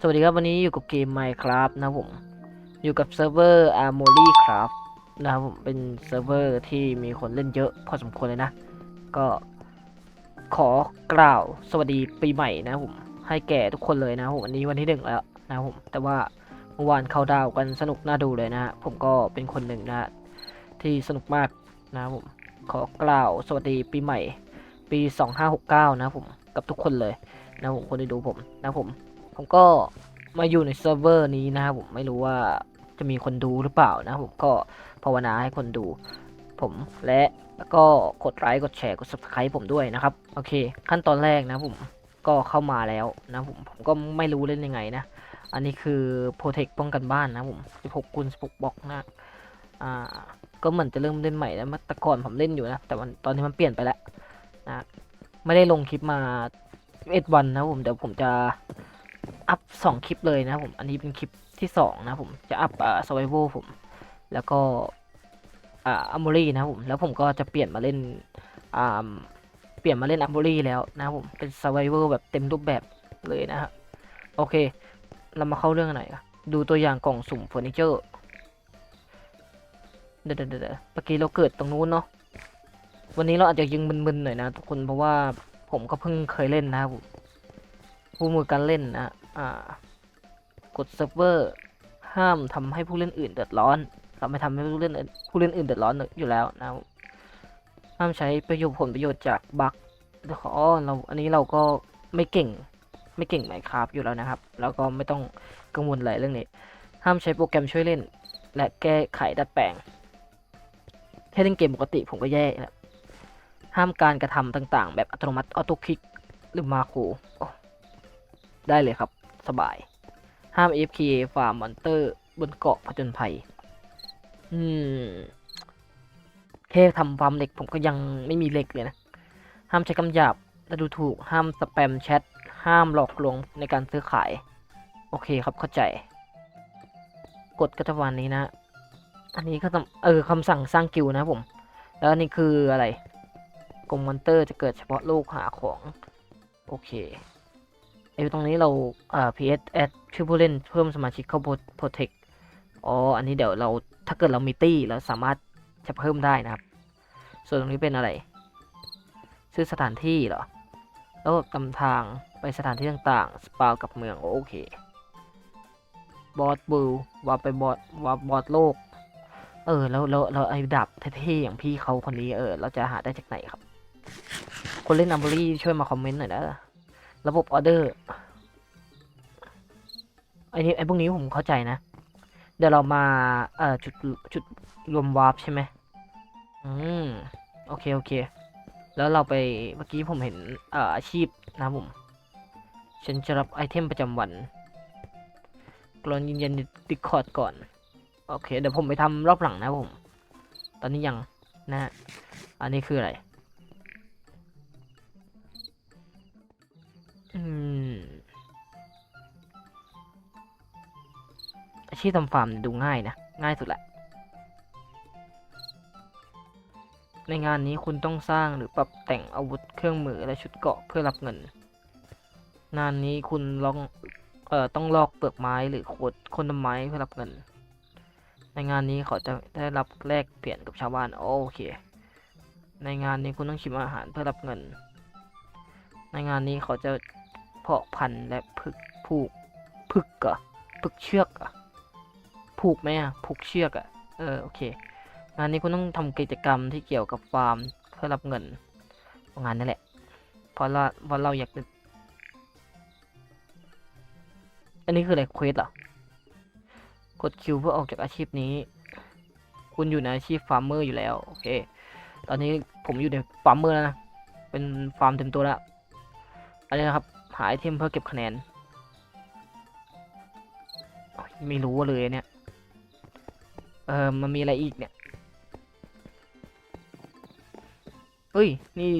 สวัสดีครับวันนี้อยู่กับเกม Minecraft นะผม อยู่กับเซิร์ฟเวอร์ Armory Craft นะครับผมเป็นเซิร์ฟเวอร์ที่มีคนเล่นเยอะพอสมควรเลยนะ ก็ขอกล่าวสวัสดีปีใหม่นะผม ให้แก่ทุกคนเลยนะผมวันนี้วันที่หนึ่งแล้วนะผม แต่ว่าเมื่อวานเข้าดาวกันสนุกน่าดูเลยนะฮะผมก็เป็นคนหนึ่งนะที่สนุกมากนะผม ขอกล่าวสวัสดีปีใหม่ ปี 2569 นะผมกับทุกคนเลยนะผมคนที่ดูผมนะผม ผมก็มาอยู่ในเซิร์ฟเวอร์นี้นะครับผมไม่รู้ว่าจะมีคนดูหรือเปล่านะผมก็ภาวนาให้คนดู ผมและแล้วก็กดไลค์กดแชร์กด subscribe ผมด้วยนะครับ โอเค ขั้นตอนแรกนะผมก็เข้ามาแล้วนะผมผมก็ไม่รู้เล่นยังไงนะ อันนี้คือ protect ป้องกันบ้านนะผม 16คูณ16บล็อกนะอ่าก็เหมือนจะเริ่มเล่นใหม่แล้วแต่ก่อนผมเล่นอยู่นะ แต่วันตอนนี้มันเปลี่ยนไปแล้วนะไม่ได้ลงคลิปมา11วันนะผมเดี๋ยวผมจะ อัพสองคลิปเลยนะผม อันนี้เป็นคลิปที่สองนะผม จะอัพอ่า survival ผม แล้วก็อ่า armory นะผม แล้วผมก็จะเปลี่ยนมาเล่นอ่าเปลี่ยนมาเล่น armory แล้วนะผม เป็น survival แบบเต็มรูปแบบเลยนะฮะ โอเค เรามาเข้าเรื่องกันหน่อยอะดูตัวอย่างกล่องสุ่มเฟอร์นิเจอร์ เดี๋ยวเดี๋ยวเดะเมื่อกี้เราเกิดตรงนู้นเนาะ วันนี้เราอาจจะยังมึนๆหน่อยนะทุกคน เพราะว่าผมก็เพิ่งเคยเล่นนะครับผม ผู้มือการเล่นนะอ่ากดเซิร์ฟเวอร์ห้ามทำให้ผู้เล่นอื่นเดือดร้อนเราไม่ทำให้ผู้เล่นอื่นผู้เล่นอื่นเดือดร้อนอยู่แล้วนะห้ามใช้ประโยชน์ผลประโยชน์จากบั๊กเดี๋อเราอันนี้เราก็ไม่เก่งไม่เก่งไหมครับอยู่แล้วนะครับ แล้วก็ไม่ต้องกังวลอะไรเรื่องนี้ ห้ามใช้โปรแกรมช่วยเล่น และแก้ไขดัดแปลงแค่เล่นเกมปกติผมก็แย่แล้วห้ามการกระทำต่างๆ แบบอัตโนมัติออโต้คลิกหรือมาโครโอ้ ได้เลยครับ สบาย ห้าม AFK ฟาร์มมอนเตอร์บนเกาะผจญภัย อืม แค่ทำฟาร์มเหล็กผมก็ยังไม่มีเหล็กเลยนะ ห้ามใช้คำหยาบและดูถูก ห้ามสแปมแชท ห้ามหลอกลวงในการซื้อขาย โอเคครับเข้าใจกฎก็จะวันนี้นะ อันนี้ก็ต้องเออคำสั่งสร้างกิลนะผม แล้วอันนี้คืออะไรกลมมอนเตอร์จะเกิดเฉพาะโลกหาของ โอเค ไอ้ตรงนี้เราอ่า PS add ชื่อผู้เล่นเพิ่มสมาชิกเข้า protect อ๋อ อันนี้เดี๋ยวเราถ้าเกิดเรามีตี้เราสามารถจะเพิ่มได้นะครับ ส่วนตรงนี้เป็นอะไร ซื้อสถานที่เหรอแล้วตำทางไปสถานที่ต่างๆ สปาวกับเมืองโอเค บอสบูว่าไปบอสว่าบอสโลก เออ แล้วแล้วเราไอ้ดับเท่ๆอย่างพี่เขาคนนี้เออ เราจะหาได้จากไหนครับ คนเล่นนัมบรี่ช่วยมาคอมเมนต์หน่อยนะ ระบบออเดอร์ไอ้นี่ไอ้พวกนี้ผมเข้าใจนะ เดี๋ยวเรามาเอ่อจุดจุดรวมวาร์ปใช่ไหมอืมโอเคโอเค แล้วเราไปเมื่อกี้ผมเห็นเอ่ออาชีพนะผมฉันจะรับไอเทมประจำวันกรอนยืนยันดิคอร์ดก่อน โอเค เดี๋ยวผมไปทำรอบหลังนะผม ตอนนี้ยังนะฮะอันนี้คืออะไร อาชีพทำฟาร์มดูง่ายนะ ง่ายสุดแหละ ในงานนี้คุณต้องสร้างหรือปรับแต่งอาวุธเครื่องมือและชุดเกราะเพื่อรับเงิน งานนี้คุณลองเอ่อต้องลอกเปลือกไม้หรือโคดคนต้นไม้เพื่อรับเงิน ในงานนี้เขาจะได้รับแลกเปลี่ยนกับชาวบ้านโอเค ในงานนี้คุณต้องชิมอาหารเพื่อรับเงิน ในงานนี้เขาจะ เพาะพันธุ์และพึกผูกพึกเหรอะพึกเชือกอะผูกไหมอะผูกเชือกอะเออโอเคงานนี้คุณต้องทำกิจกรรมที่เกี่ยวกับฟาร์มเพื่อรับเงินงานนั่นแหละเพราะเราเพราะเราอยากจะอันนี้คืออะไรเควสเหรอกดคิวเพื่อออกจากอาชีพนี้ คุณอยู่ในอาชีพฟาร์มเมอร์อยู่แล้วโอเค ตอนนี้ผมอยู่ในฟาร์มเมอร์แล้วนะ เป็นฟาร์มเต็มตัวแล้ว อันนี้นะครับ หาไอเทมเพื่อเก็บคะแนน ไม่รู้เลยเนี่ย เออมันมีอะไรอีกเนี่ยเฮ้ย นี่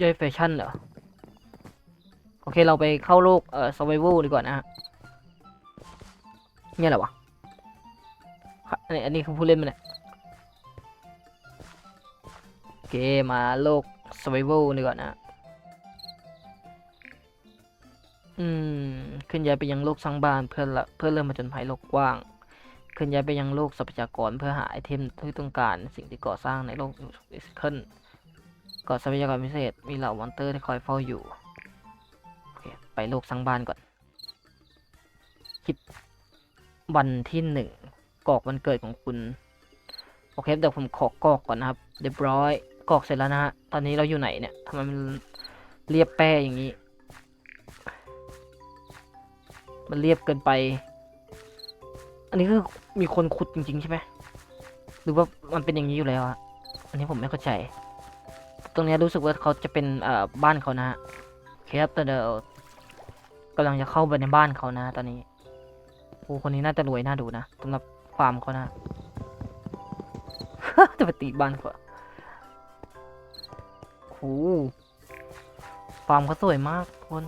ย่อยแฟชั่นเหรอ โอเคเราไปเข้าโลกเอ่อ survival ดีกว่านะฮะเนี่ยแหละวะอันนี้อันนี้คือผู้เล่นมันเนี่ยโอเคมาโลก survival ดีกว่านะ อืมเคลื่อนย้ายไปยังโลกสร้างบ้านเพื่อละเพื่อเริ่มผจญภัยโลกกว้างเคลื่อนย้ายไปยังโลกทรัพยากรเพื่อหาไอเทมที่ต้องการสิ่งที่ก่อสร้างในโลกดิสเคิลก่อทรัพยากรพิเศษมีเหล่ามอนเตอร์ที่คอยเฝ้าอยู่โอเคไปโลกสร้างบ้านก่อนคลิปวันที่หนึ่งกรอกวันเกิดของคุณโอเคเดี๋ยวผมขอกรอกก่อนนะครับเรียบร้อยกรอกเสร็จแล้วนะฮะตอนนี้เราอยู่ไหนเนี่ยทำไมมันเรียบแป้อย่างนี้ มันเรียบเกินไป อันนี้คือมีคนขุดจริงๆใช่ไหมหรือว่ามันเป็นอย่างนี้อยู่แล้วอะอันนี้ผมไม่เข้าใจ ตรงเนี้ยรู้สึกว่าเขาจะเป็นเอ่อบ้านเขานะฮะโอเคครับแต่เดี๋ยวกำลังจะเข้าไปในบ้านเขานะตอนนี้โอ้คนนี้น่าจะรวยน่าดูนะสำหรับฟาร์มเขานะจะไปตีบ้านเขาโอ้โหฟาร์มเขาสวยมากทุกคน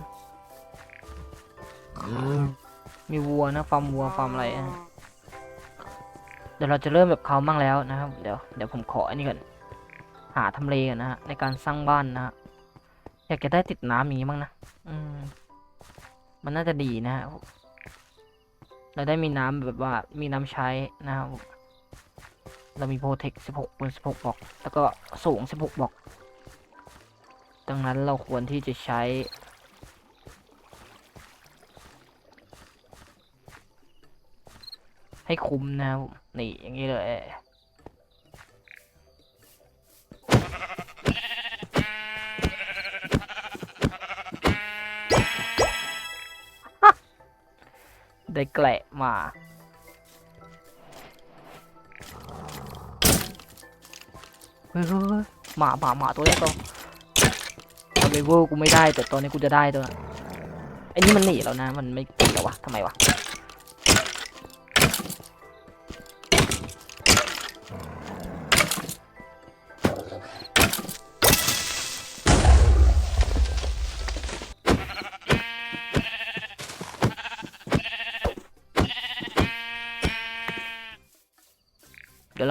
มีวัวนะฟาร์มวัวฟาร์มอะไรนะเดี๋ยวเราจะเริ่มแบบเขามั่งแล้วนะครับ เดี๋ยวเดี๋ยวผมขออันนี้ก่อนหาทำเลก่อนนะฮะในการสร้างบ้านนะฮะอยากจะได้ติดน้ำอย่างนี้บ้างนะอืม มันน่าจะดีนะฮะเราได้มีน้ำแบบว่ามีน้ำใช้นะครับเรามีโปรเทค 16บน16 บล็อก แล้วก็สูง 16 บล็อก ดังนั้นเราควรที่จะใช้ ให้คุ้มนะครับนี่อย่างนี้เลยได้แกละมาเฮ้ยหมาหมาหมาตัวเล็กตัวทำไมเวอร์กูไม่ได้แต่ตอนนี้กูจะได้ตัวไอ้นี่มันหนีแล้วนะ มันไม่กินแล้ววะทำไมวะ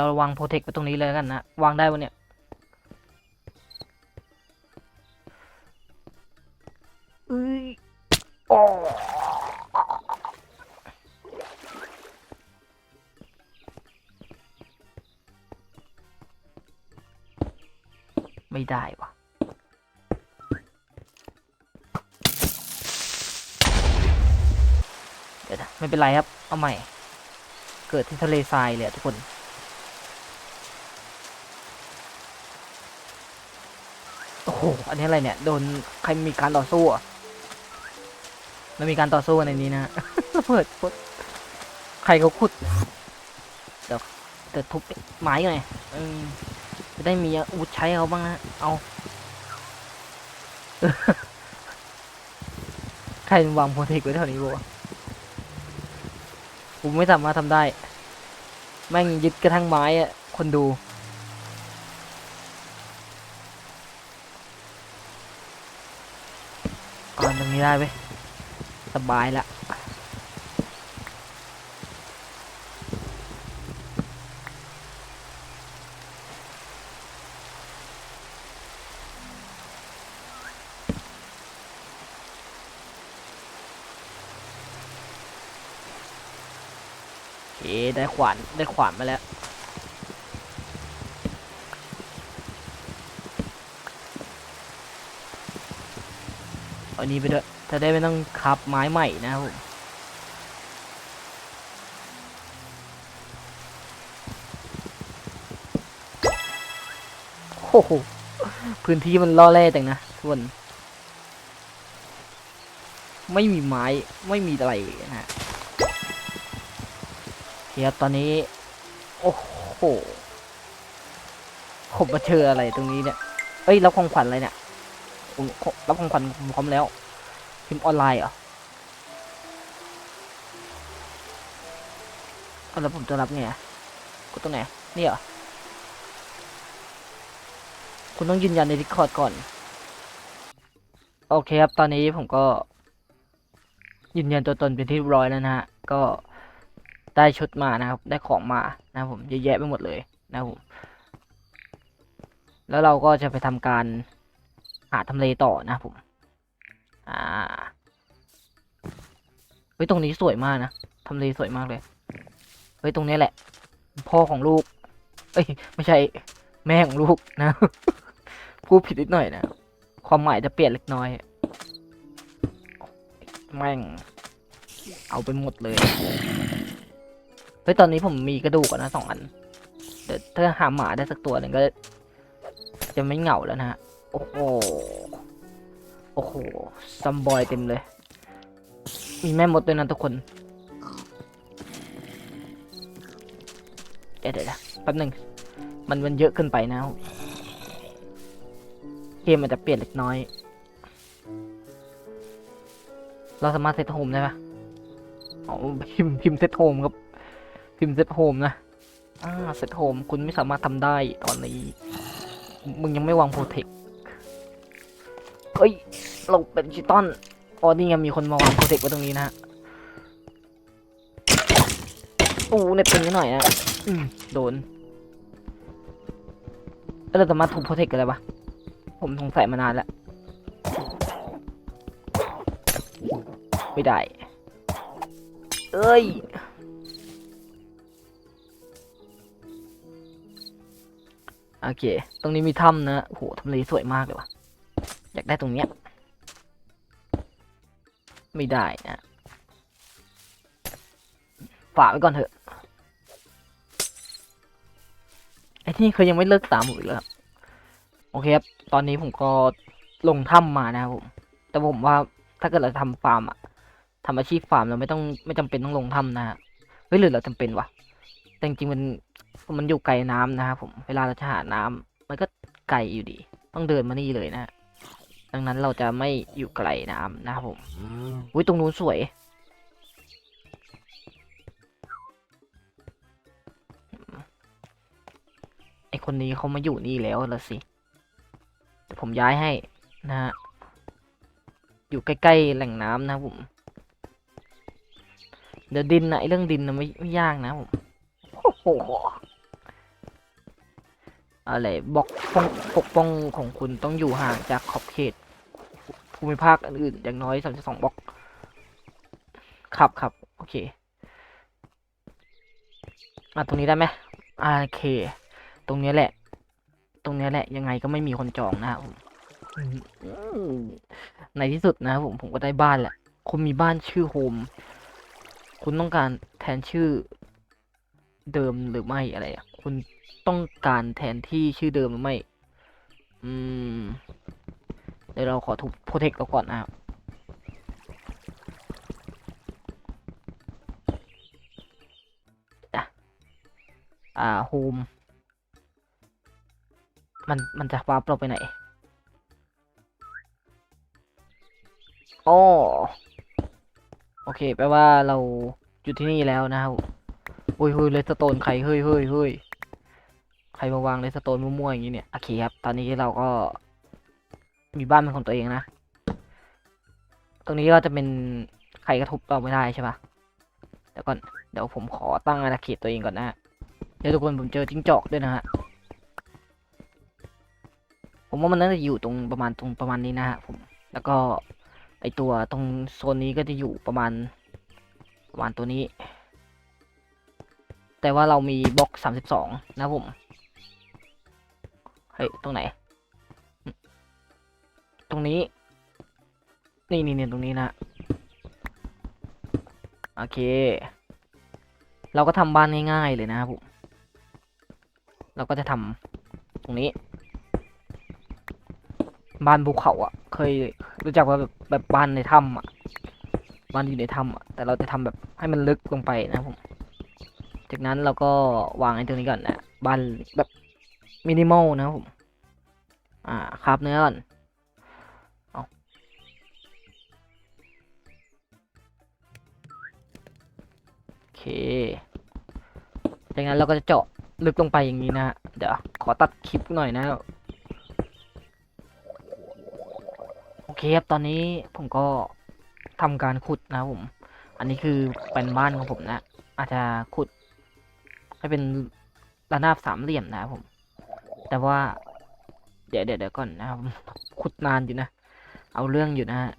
ยวเราวางโปรเทคไว้ตรงนี้เลยกันนะ วางได้วะเนี่ยอ้ยโอ้ไม่ได้วะเดี๋ยวนะไม่เป็นไรครับ เอาใหม่ เกิดที่ทะเลทรายเลยทุกคน โอ้โห อันนี้อะไรเนี่ย โดนใครมีการต่อสู้อะมันมีการต่อสู้ในนี้นะระเบิดปุ๊บใครเขาขุด เดี๋ยวเดี๋ยวทุบไม้หน่อยอืมจะได้มีอาวุธใช้เขาบ้างนะ เอา ใครวางโปรเทคไว้แถวนี้บ่ผมไม่สามารถทำได้ แม่งยึดกระทั่งไม้อะคนดู ก่อน ตรงนี้ได้ไหมสบายละโอเคได้ขวานได้ขวานมาแล้ว อาอันนี้ไปด้วยจะได้ไม่ต้องคับไม้ใหม่นะครับผมโอ้โหพื้นที่มันล่อแร่จังนะทุกคนไม่มีไม้ไม่มีอะไรนะฮะเคครับตอนนี้ โอ้โหผมมาเจออะไรตรงนี้เนี่ย เอ้ยรับของขวัญอะไรเนี่ย ผมรับของขวัญผมพร้อมแล้ว พิมพ์ออนไลน์เหรอเอาแล้วผมจะรับไงกดตรงไหน นี่เหรอ คุณต้องยืนยันใน Discord ก่อน โอเคครับ ตอนนี้ผมก็ ยืนยันตัวตนเป็นที่ร้อยแล้วนะฮะ ก็ได้ชุดมานะครับ ได้ของมานะผมเยอะแยะไปหมดเลยนะผม แล้วเราก็จะไปทำการ หาทำเลต่อนะผม อ่า เฮ้ย ตรงนี้สวยมากนะทำเลสวยมากเลย เฮ้ย ตรงนี้แหละ พ่อของลูก เอ้ย ไม่ใช่ แม่ของลูกนะ พูดผิดนิดหน่อยนะ ความหมายจะเปลี่ยนเล็กน้อย แม่ง เอาไปหมดเลย เฮ้ย ตอนนี้ผมมีกระดูกนะสองอัน เดี๋ยวถ้าหาหมาได้สักตัวหนึ่งก็ จะไม่เหงาแล้วนะฮะ โอ้โห โอ้โห ซัมบอยเต็มเลย มีแม่มดด้วยนะทุกคน เดี๋ยวเดี๋ยวแป๊บหนึ่ง มันมันเยอะเกินไปนะ เกมมันจะเปลี่ยนเล็กน้อย เราสามารถเซตโฮมได้ปะอ๋อพิมพ์พิมพ์เซตโฮมครับ พิมพ์เซตโฮมนะอ่าเซตโฮมคุณไม่สามารถทำได้ตอนนี้ มึงยังไม่วางโปรเทค เฮ้ยเราเป็นชิตอนอ๋อนี่ไงมีคนมาวางโปรเทคไว้ตรงนี้นะฮะโอ้เน็ตเป็นนิดหน่อยนะอืมโดนแล้วเราสามารถทุบโปรเทคกันได้ปะผมสงสัยมานานแล้วไม่ได้ เอ้ยโอเค ตรงนี้มีถ้ำนะโอ้โหทำเลสวยมากเลยว่ะ อยากได้ตรงเนี้ย ไม่ได้นะฝากไว้ก่อนเถอะ ไอ้ที่เคยยังไม่เลิกตามผมอีกแล้วครับโอเคครับ ตอนนี้ผมก็ลงถ้ำมานะครับผม แต่ผมว่าถ้าเกิดเราทำฟาร์มอะทำอาชีพฟาร์มเราไม่ต้องไม่จำเป็นต้องลงถ้ำนะฮะเฮ้ยหรือเราจำเป็นวะแต่จริงๆมันมันอยู่ไกลน้ำนะครับผม เวลาเราจะหาน้ำมันก็ไกลอยู่ดี ต้องเดินมานี่เลยนะฮะ ดังนั้นเราจะไม่อยู่ไกลน้ำนะครับผมอุ้ยตรงนู้นสวย ไอคนนี้เขามาอยู่นี่แล้วละสิเดี๋ยวผมย้ายให้นะฮะ อยู่ใกล้ๆแหล่งน้ำนะครับผม เดี๋ยวดินนะไอเรื่องดินนะไม่ไม่ยากนะผม โอ้โห อะไรบล็อกป้องปกป้องของคุณต้องอยู่ห่างจากขอบเขต ภูมิภาคอื่นๆอย่างน้อยสามสิบสองบล็อกครับครับโอเคมาตรงนี้ได้ไหมโอเค ตรงนี้แหละ ตรงนี้แหละ ยังไงก็ไม่มีคนจองนะครับผมในที่สุดนะครับผมผมก็ได้บ้านแหละ คุณมีบ้านชื่อโฮมคุณต้องการแทนชื่อเดิมหรือไม่อะไรอะ คุณ ต้องการแทนที่ชื่อเดิมหรือไม่ อืม เดี๋ยวเราขอทุบโปรเทคเราก่อนนะครับอ่าโฮมมันมันจะวาร์ปเราไปไหนอ๋อโอเค แปลว่าเราอยู่ที่นี่แล้วนะครับโอ้ยเฮ้ยเลสโตนใครเฮ้ยเฮ้ยเฮ้ย ใครมาวางเลสโตนมั่วๆอย่างนี้เนี่ย โอเคครับ ตอนนี้เราก็ มีบ้านเป็นของตัวเองนะ ตรงนี้ก็จะเป็นใครกระทุบเราไม่ได้ใช่ปะเดี๋ยวก่อน เดี๋ยวผมขอตั้งอาณาเขตตัวเองก่อนนะฮะเดี๋ยวทุกคนผมเจอจิ้งจอกด้วยนะฮะ ผมว่ามันน่าจะอยู่ตรงประมาณตรงประมาณนี้นะฮะผม แล้วก็ไอตัวตรงโซนนี้ก็จะอยู่ประมาณประมาณตัวนี้ แต่ว่าเรามีบล็อกสามสิบสองนะผม เฮ้ย ตรงไหน ตรงนี้ นี่นี่นี่ตรงนี้นะ โอเค เราก็ทำบ้านง่ายๆเลยนะครับผม เราก็จะทำตรงนี้ บ้านภูเขาอะ เคยรู้จักว่าแบบแบบบ้านในถ้ำอะ บ้านอยู่ในถ้ำอะ แต่เราจะทำแบบให้มันลึกลงไปนะครับผม จากนั้นเราก็วางไอ้ตรงนี้ก่อนนะ บ้านแบบ มินิมอลนะผม อ่าคราบเนื้อก่อนเอาโอเคจากนั้นเราก็จะเจาะลึกลงไปอย่างนี้นะ เดี๋ยว ขอตัดคลิปหน่อยนะ โอเคครับ ตอนนี้ผมก็ทำการขุดนะผม อันนี้คือเป็นบ้านของผมนะ อาจจะขุดให้เป็นระนาบสามเหลี่ยมนะครับผม แต่ว่าเดี๋ยวเดี๋ยวเดี๋ยวก่อนนะครับขุดนานอยู่นะ เอาเรื่องอยู่นะฮะ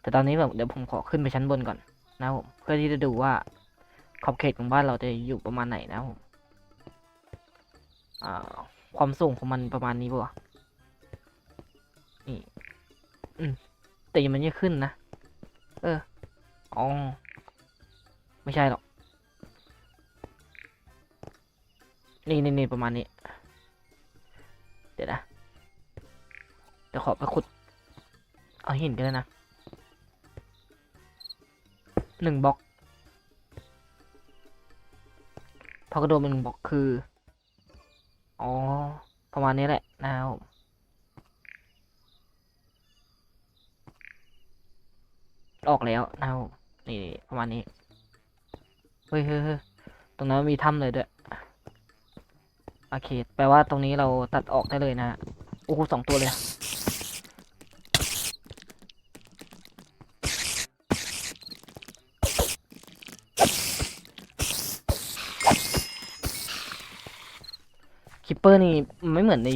แต่ตอนนี้แบบเดี๋ยวผมขอขึ้นไปชั้นบนก่อนนะครับผมเพื่อที่จะดูว่าขอบเขตของบ้านเราจะอยู่ประมาณไหนนะครับผมความสูงของมันประมาณนี้ปะวะนี่อืมแต่ยังมันยังขึ้นนะ เออ อ๋อ ไม่ใช่หรอก นี่นี่นี่ประมาณนี้ เดี๋ยวนะ เดี๋ยวขอไปขุด เอาหินกันเลยนะหนึ่งบล็อกพอกระโดดหนึ่งบล็อกคือ อ๋อ ประมาณนี้แหละนะครับออกแล้วนะครับนี่ประมาณนี้ เฮ้ยเฮ้ยตรงนั้นมีถ้ำเลยด้วย โอเคแปลว่าตรงนี้เราตัดออกได้เลยนะโอ้โหสองตัวเลย คิปเปอร์นี่ไม่เหมือนใน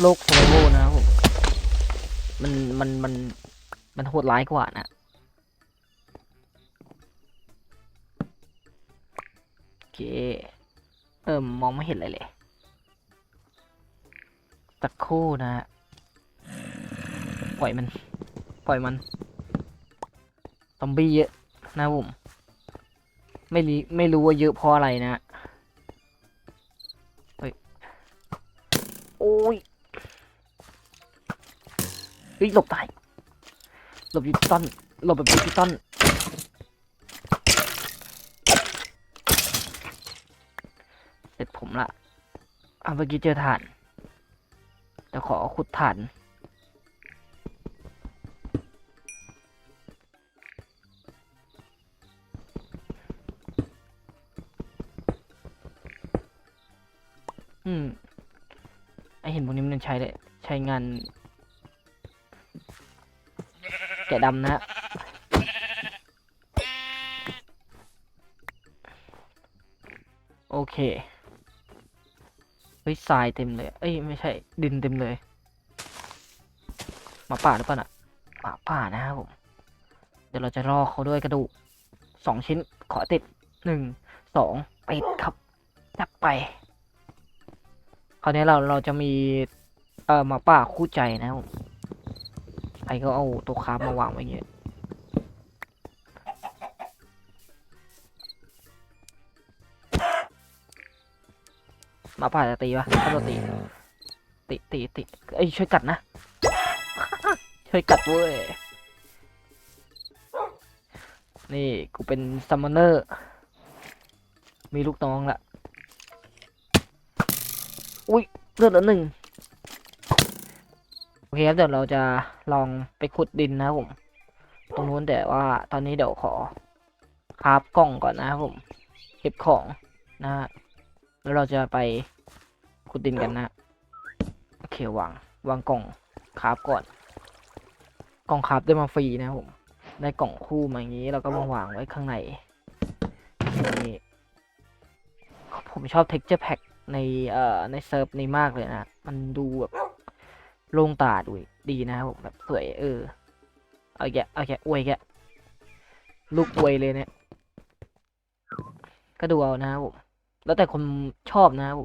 โลกโซโลโวนะครับผมมันมันมันมันโหดร้ายกว่านะโอเค เอิมมองไม่เห็นอะไรเลย สักคู่นะฮะปล่อยมัน ปล่อยมันซอมบี้เยอะนะผมไม่รีไม่รู้ว่าเยอะเพราะอะไรนะเฮ้ยโอ้ยเฮ้ยหลบได้หลบดิจิตอลหลบแบบดิจิตอลเสร็จผมละอะเมื่อกี้เจอถ่าน เดี๋ยวขอขุดถ่านอืม ไอเห็นพวกนี้มันใช้เลยใช้งาน แกะดำนะฮะโอเค เฮ้ยทรายเต็มเลย เอ้ยไม่ใช่ดินเต็มเลยหมาป่าหรือเปล่าน่ะหมาป่านะครับผมเดี๋ยวเราจะรอเขาด้วยกระดูกสองชิ้นขอติดหนึ่งสองติดครับจับไปคราวนี้เราเราจะมีเอ่อหมาป่าคู่ใจนะครับผมใครก็เอาตัวครามาวางไว้เงี้ย มาป่าจะตีปะถ้าเราตีตีตีตีเอ้ยช่วยกัดนะ ช่วยกัดเว้ย นี่กูเป็นซัมมอนเนอร์ มีลูกน้องละ อุ้ยเลือดเหลือหนึ่งโอเคครับเดี๋ยวเราจะลองไปขุดดินนะครับผม ตรงนู้นแต่ว่าตอนนี้เดี๋ยวขอคราฟกล่องก่อนนะครับผม เก็บของนะฮะ แล้วเราจะไปขุดดินกันนะโอเควางวางกล่องคราฟก่อน กล่องคราฟได้มาฟรีนะครับผมได้กล่องคู่มาอย่างนี้เราก็มาวางไว้ข้างในนี่ผมชอบ texture pack ในเอ่อในเซิร์ฟนี้มากเลยนะ มันดูแบบโล่งตาดูดีนะครับผมแบบสวยเออเอาแกะเอาแกะอวยแกะลูกอวยเลยเนี่ยก็ดูเอานะครับผม แล้วแต่คนชอบนะครับ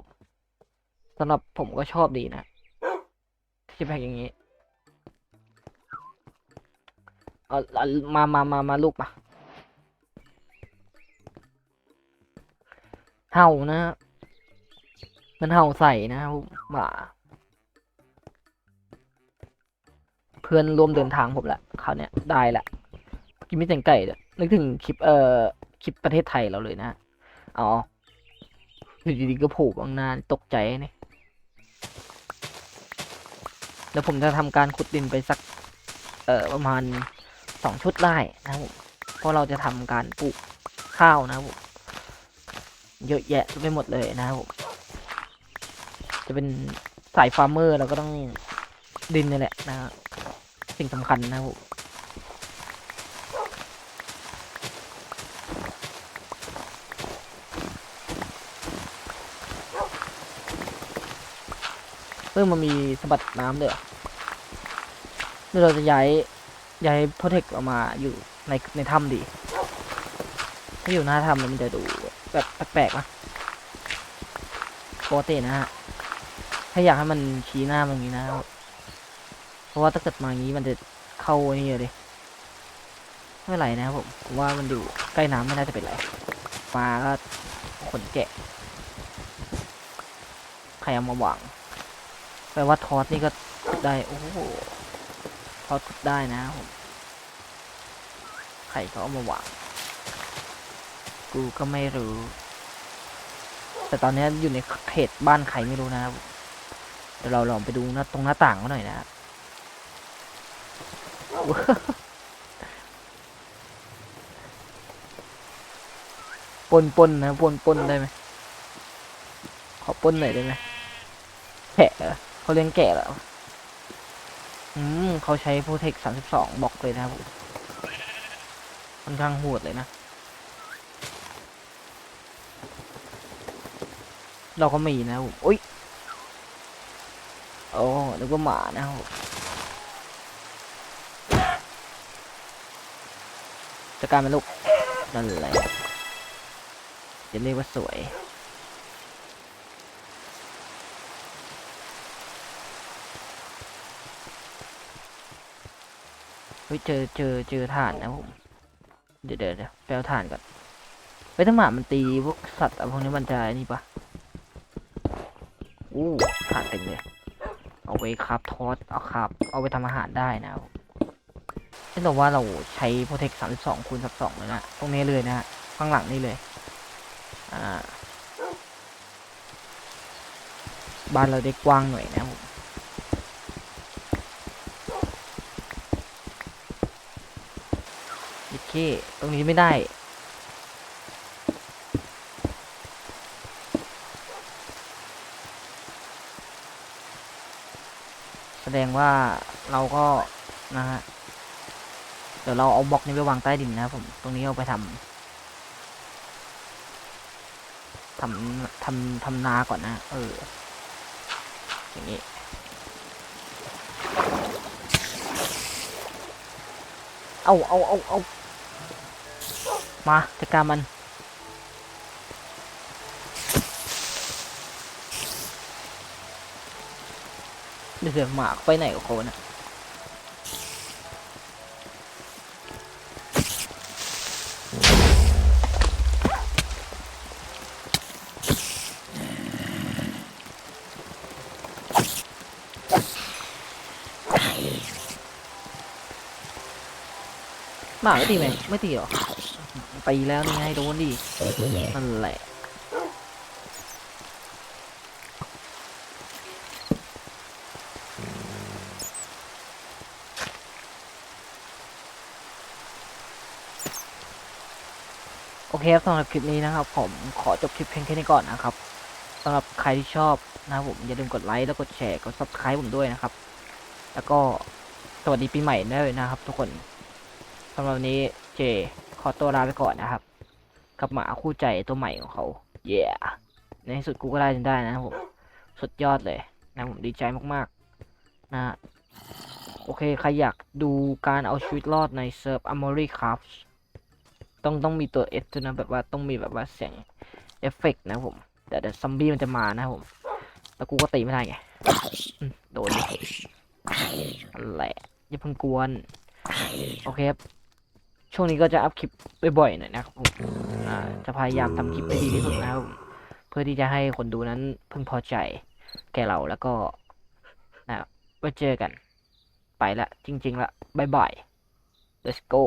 สำหรับผมก็ชอบดีนะที่แพ็กอย่างนี้เอาเอามามามามาลูกมาเห่านะ มันเห่าใส่นะครับหมาเพื่อนร่วมเดินทางผมละคราวเนี้ยได้ละกินไม่แต่งไก่เลยนึกถึงคลิปเอ่อคลิปประเทศไทยเราเลยนะอ๋อ อยู่ดีๆก็โผล่บางหน้าตกใจนี่แล้วผมจะทำการขุดดินไปสัก เอ่อประมาณสองชุดได้นะครับผมเพราะเราจะทำการปลูกข้าวนะครับผมเยอะแยะไปหมดเลยนะครับผมจะเป็นสายฟาร์มเมอร์เราก็ต้องดินนี่แหละนะฮะสิ่งสำคัญนะครับผม เพิ่มมันมีสะบัดน้ำด้วยเหรอเราจะย้ายย้ายโปรเทคออกมาอยู่ในในถ้ำดีถ้าอยู่หน้าถ้ำมันจะดูแบบแปลกๆนะปกตินะฮะถ้าอยากให้มันชี้หน้ามันอย่างนี้นะเพราะว่าถ้าเกิดมาอย่างนี้มันจะเข้าไอ้นี่เลยไม่เป็นไรนะครับผมว่ามันอยู่ใกล้น้ำไม่น่าจะเป็นไรปลาก็ขนแกะใครเอามาวาง แปลว่าทอสนี่ก็ได้ โอ้โหทอสได้นะผมใครเขาเอามาวางกูก็ไม่รู้ แต่ตอนนี้อยู่ในเขตบ้านใครไม่รู้นะครับเดี๋ยวเราลองไปดูหน้าตรงหน้าต่างเขาหน่อยนะปนปนนะปนปนได้ไหมขอปนหน่อยได้ไหมแกะ เขาเลี้ยงแกะเหรออืมเขาใช้โปรเทคสามสิบสองบอกเลยนะครับผมค่อนข้างโหดเลยนะ เราก็มีนะครับผมอุ้ยโอ้นึกว่าหมานะครับจัดการมันลูกนั่นแหละจะเรียกว่าสวย เฮ้ยเจอเจอเจอถ่านนะผมเดี๋ยวเดี๋ยวเดี๋ยวไปเอาถ่านก่อนเฮ้ยถ้าหมามันตีพวกสัตว์อะไรพวกนี้มันจะนี่ปะอู้ถ่านเต็มเลยเอาไว้ครับทอดเอาครับ เอาไปทำอาหารได้นะครับเช่นแต่ว่าเราใช้โปรเทคสามสิบสองคูณสับสองเลยนะตรงนี้เลยนะฮะข้างหลังนี่เลย อ่า บ้านเราได้กว้างหน่อยนะผมโอ เค ตรงนี้ไม่ได้ แสดงว่าเราก็นะฮะ เดี๋ยวเราเอาบล็อกนี้ไปวางใต้ดินนะครับผม ตรงนี้เอาไปทำทำทำทำนาก่อนนะ เออ อย่างนี้เอาเอาเอาเอา มาจัดการมัน เดี๋ยวหมากไปไหนกับเขานะหมาไม่ตีไหมไม่ตีหรอ ตีแล้วนี่ไงโดนดินั่นแหละโอเคครับสำหรับคลิปนี้นะครับ ผมขอจบคลิปเพียงแค่นี้ก่อนนะครับสำหรับใครที่ชอบนะครับผมอย่าลืมกดไลค์แล้วกดแชร์กด subscribe ผมด้วยนะครับ แล้วก็สวัสดีปีใหม่ด้วยนะครับทุกคนสำหรับวันนี้ เจขอตัวลาไปก่อนนะครับ กับหมาคู่ใจตัวใหม่ของเขา เย้ในที่สุดกูก็ได้จนได้นะครับผม สุดยอดเลยนะผมดีใจมากๆ นะฮะโอเค ใครอยากดูการเอาชีวิตรอดในเซิร์ฟ Amory Craft ต้องต้องมีตัว S ด้วยนะแบบว่าต้องมีแบบว่าเสียงเอฟเฟกต์นะผม แต่เดี๋ยวซอมบี้มันจะมานะผม แล้วกูก็ตีไม่ได้ไงโดนดินั่ะอย่าเพิ่งกวน โอเคครับ ช่วงนี้ก็จะอัพคลิปบ่อยๆหน่อยนะครับผมจะพยายามทำคลิปให้ดีที่สุดนะครับเพื่อที่จะให้คนดูนั้นพึงพอใจแก่เราแล้วก็นะไว้เจอกัน ไปละจริง ๆละบายบาย let's go